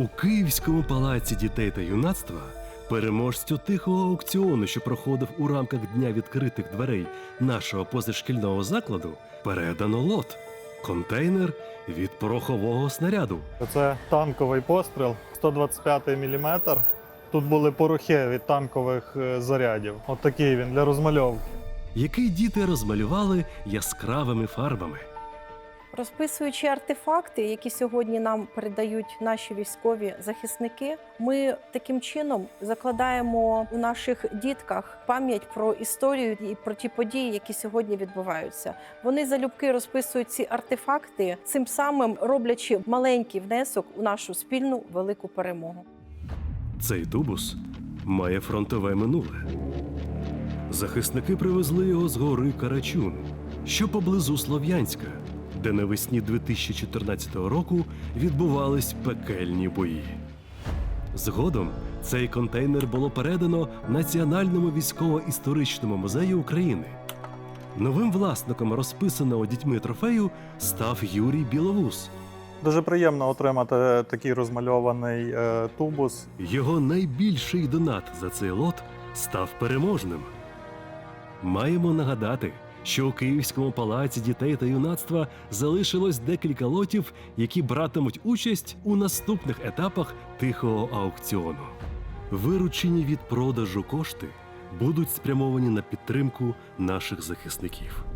У Київському палаці дітей та юнацтва переможцю тихого аукціону, що проходив у рамках дня відкритих дверей нашого позашкільного закладу, передано лот контейнер від порохового снаряду. Це танковий постріл 125 мм. Тут були порохи від танкових е, зарядів. От такий він для розмальовки. який діти розмалювали яскравими фарбами. Розписуючи артефакти, які сьогодні нам передають наші військові захисники, ми таким чином закладаємо у наших дітках пам'ять про історію і про ті події, які сьогодні відбуваються. Вони залюбки розписують ці артефакти, цим самим роблячи маленький внесок у нашу спільну велику перемогу. Цей тубус має фронтове минуле. Захисники привезли його з гори Карачун, що поблизу Слов'янська, де навесні 2014 року відбувались пекельні бої. Згодом цей контейнер було передано Національному військово-історичному музею України. Новим власником розписаного дітьми трофею став Юрій Біловус. Дуже приємно отримати такий розмальований е, тубус. Його найбільший донат за цей лот став переможним. Маємо нагадати, що у Київському палаці дітей та юнацтва залишилось декілька лотів, які братимуть участь у наступних етапах тихого аукціону. Виручені від продажу кошти будуть спрямовані на підтримку наших захисників.